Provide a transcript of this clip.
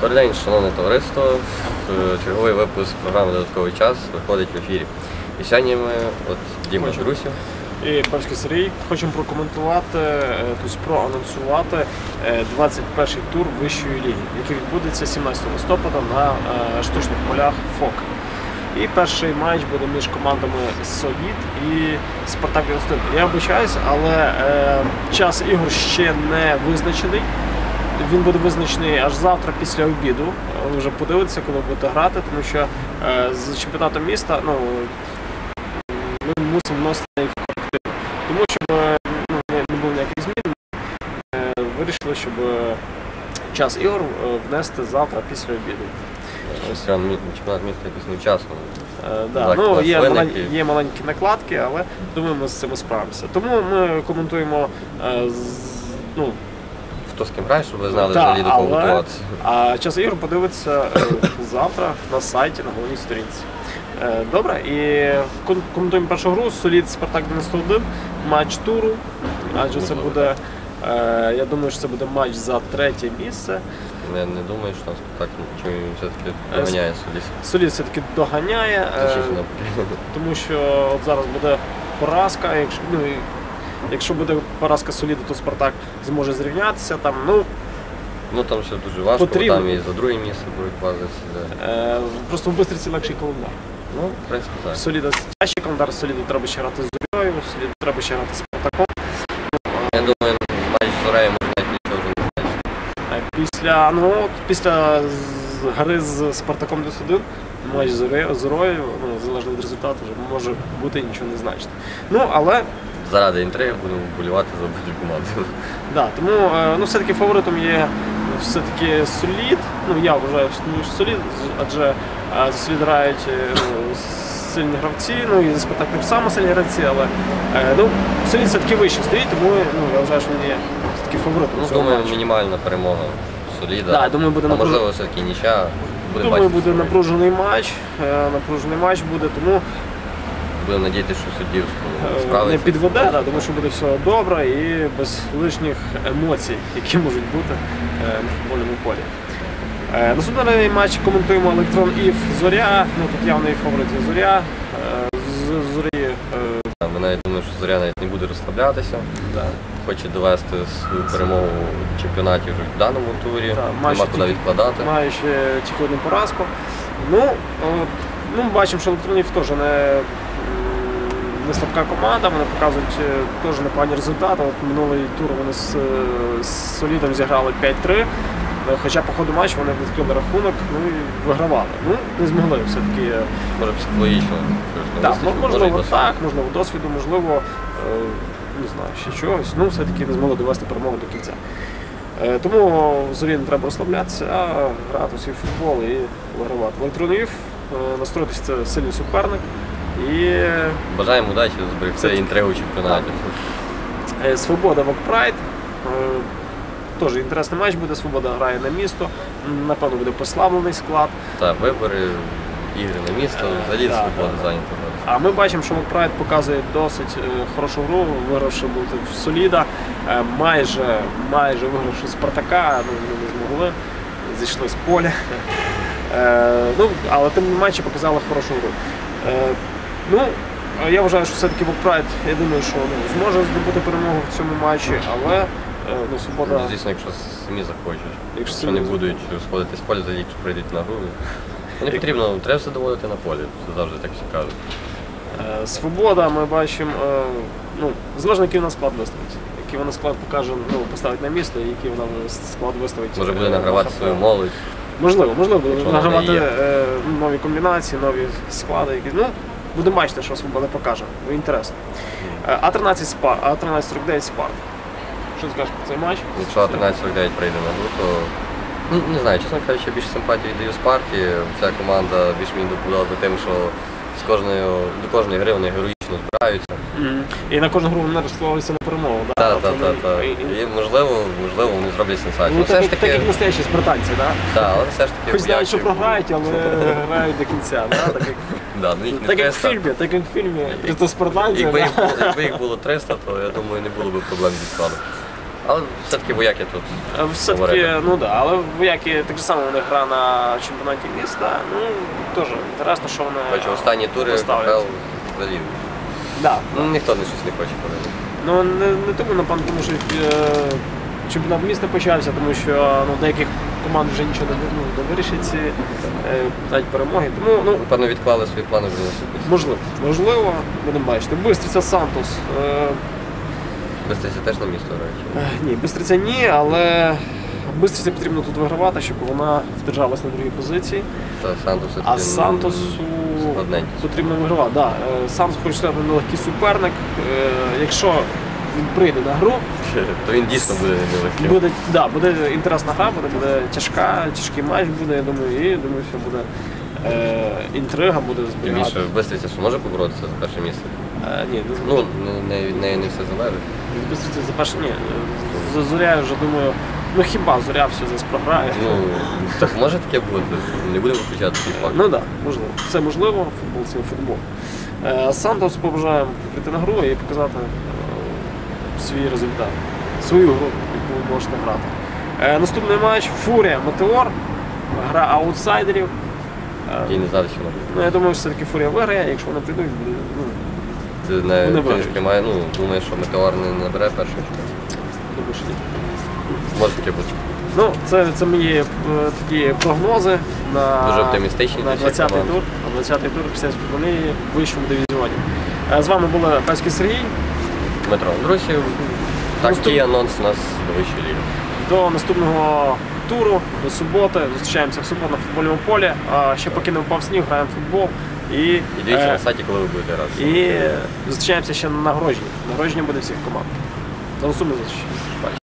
Добрий день, шановне товариство. Е, Черговий випуск програми Додатковий час виходить в ефірі. І сьогодні ми, от Діма Хочу. І Павський Сергій хочемо прокоментувати, е, тобто проанонсувати е, 21-й тур вищої ліги, який відбудеться 17 листопада на е, штучних полях ФОК. І перший матч буде між командами Солід і Спартак 91. Я обичаюсь, але е, час ігор ще не визначений. Він буде визначений аж завтра після обіду. Ви вже подивитися, коли будете грати, тому що е, з чемпіонатом міста ну, ми мусимо вносити деякі корективи. Тому щоб е, ну, не, було ніяких змін, е, вирішили, щоб час ігор внести завтра після обіду. чемпіонат міста якось невчасно. Е, да, ну, є, виники. малень- є маленькі накладки, але думаю, ми з цим справимося. Тому ми коментуємо е, з, ну, Хто з ким грає, щоб ви знали взагалі до кого але- готуватися. А час ігор подивиться е, завтра на сайті на головній сторінці. Е, Добре, і ком- коментуємо першу гру. Солід Спартак 91, матч туру. Адже це буде, е, я думаю, що це буде матч за третє місце. Я не думаю, що там так чи він все-таки доганяє судіс. Солід все-таки доганяє, е, Точніше, навпаки. тому що от зараз буде поразка. Якщо, ну, і якщо буде поразка Соліду, то Спартак зможе зрівнятися. Там, ну, Ну там все дуже важко, бо Потрібно. там і за друге місце боротьба за себе. е, просто в Бистриці легший календар. Ну, в принципі, так. Соліда тяжчий календар, Соліду треба ще грати з Зорьою, Соліду треба ще грати з Спартаком. Я думаю, матч з Зорею може навіть нічого вже не значить. Е, Після, ну, от після з- гри з Спартаком 91 матч з Зоре- з Зорою, ну, залежно від результату, вже може бути і нічого не значить. Ну, але Заради інтриги будемо вболівати за обидві команди. да, тому е, ну, все-таки фаворитом є все-таки Солід. Ну, я вважаю, що Солід, адже е, Солід грають е, ну, сильні гравці, ну і за Спартак так само сильні гравці, але е, ну, Солід все-таки вище стоїть, тому ну, я вважаю, що він є все-таки фаворитом. Ну, думаю, матчу. мінімальна перемога Соліда. Да, думаю, буде а напруж- можливо, все-таки нічя. Буде Думаю, бачити, буде напружений матч. е, Напружений матч буде, тому Будемо надіятися, що суддівство е, не справиться. підведе, да, тому що буде все добре і без лишніх емоцій, які можуть бути е, на футбольному полі. Е, Наступний матч коментуємо Електрон Ів Зоря. Ну тут явний фаворит є Зоря. З Зорі Ми навіть думаю, що Зоря навіть не буде розслаблятися. да, Хоче довести свою перемогу в чемпіонаті вже в даному турі. Матч Нема куди відкладати. має ще тільки одну поразку. Ну, ну ми бачимо, що Електронів теж не, не слабка команда, вони показують е, теж непогані результати. От минулий тур вони з, е, з Солідом зіграли 5-3. е, Хоча по ходу матчу вони відкрили рахунок ну, і вигравали. Ну, не змогли все-таки. Може психологічно. Так, можливо, так, можливо, досвіду, можливо, е, не знаю, ще чогось. Ну, все-таки не змогли довести перемогу до кінця. Тому зорі не треба розслаблятися, а грати у свій футбол і вигравати. Електронів настроїтися це сильний суперник. І Бажаємо удачі, зберегти інтригу в чемпіонаті. е, Свобода Вокпрайд. Теж інтересний матч буде. Свобода грає на місто. Напевно, буде послаблений склад. Так, вибори, ігри на місто, взагалі Да, свобода да. зайнята. зараз. А ми бачимо, що Вокпрайд показує досить е, хорошу гру, вигравши бути в Соліда, е, майже, майже вигравши Спартака, ну вони не змогли, зійшли з поля. Е, ну, але тим не матчі показали хорошу гру. Е, ну, я вважаю, що все-таки Вокпрайд, я думаю, що ну, зможе здобути перемогу в цьому матчі, але е, ну, свобода. Ну, Звісно, якщо самі захочуть. Якщо Якщо самі не будуть сходити з поля, якщо прийдуть на гру. Ну, Не потрібно, треба все доводити на полі, це завжди так всі кажуть. Е, Свобода, ми бачимо, е, ну, залежно, який вона склад виставить. Який вона склад покаже, ну, поставить на місто, і який вона склад виставить. Може буде е, награвати на свою молодь. Можливо, можливо, буде Якщо вона награвати є. е, нові комбінації, нові склади. Які, ну, будемо бачити, що Свобода покаже. Ну, інтересно. Е, А13 Спар, А1349 Спарт. Що ти скажеш про цей матч? Якщо А1349 прийде на гру, то ну, не знаю, чесно кажучи, більше симпатії даю Спарті. Ця команда більш мені допомагала тим, що з кожної, до кожної гри вони героїчно збираються. І на кожну гру вони розсловуються на перемогу. Да? Так, Тобто, так, так, так. і- можливо, можливо, вони зроблять сенсацію. Ну, Ну, все так, ж таки, так як настоящі спартанці, да? так, але все ж таки Хоч знають, що програють, але грають до кінця. Так, Да, ну, їх не так як в фільмі, так як в фільмі 300 спартанців. Якби їх, було, якби їх було 300, то я думаю, не було б проблем зі складом. Але все-таки вояки тут. Все-таки, ну да, але вояки так само них гра на чемпіонаті міста. Ну, теж інтересно, що вони. Бачу, останні тури поставлять. Взагалі. Да. Ну, ніхто не щось не хоче ходити. Ну не, не тому, напевно, тому що е, чемпіонат міста почався, тому що ну, деяких команд вже нічого не, ну, не вирішить е, навіть перемоги. Тому ну, Напевно, відклали свої плани вже на можливо, можливо, будемо бачити. Бистриця Сантос. Е, Бистриця теж на місто грають. е, ні, Бистриця ні, але Бистриці потрібно тут вигравати, щоб вона вдержалась на другій позиції. Та Сантос А Сантосу складненький. потрібно вигравати. Да. е, Сантос, хочу сказати, нелегкий суперник. Е, Якщо він прийде на гру, То він дійсно буде нелегким. Буде, да, буде інтересна гра, буде, буде тяжка, тяжкий матч буде, я думаю, і думаю, що буде е, інтрига, буде Тим більше що може поборотися за перше місце. Е, ні, не Ну, ну, не, не, від неї не все залежить. Бистриця за перше, ні. Зоря вже думаю, ну хіба Зоря все десь програє. Ну, так може таке бути. Не будемо виключати такий факт. Ну так, да, можливо. Це можливо, футбол це футбол. Е, Сантос побажаємо прийти на гру і показати е, свій результат, свою гру, яку ви можете грати. Е, наступний матч Фурія Метеор. Гра аутсайдерів. І не знаю, що може. Ну, я думаю, що все-таки Фурія виграє, якщо вони прийдуть, буде, ну, Ти не, Вони ти таки має, ну, думаєш, що метеор не набере першого очка. думаю, що ні. Може таке бути. Ну, це, це мої е, такі прогнози на, Дуже оптимістичні на 20-й команд. тур, на 20-й тур християнської футболії в вищому дивізіоні. Е, З вами були Песький Сергій. Дмитро Андрусів. Такий анонс у нас до вищої ліги. До наступного туру, до суботи. Зустрічаємося в суботу на футбольному полі. А ще поки не впав сніг, граємо в футбол. І, І дивіться е, на сайті, коли ви будете разом. і зустрічаємося ще на нагородженні. Нагородження буде всіх команд. До зустрічі. Бачите.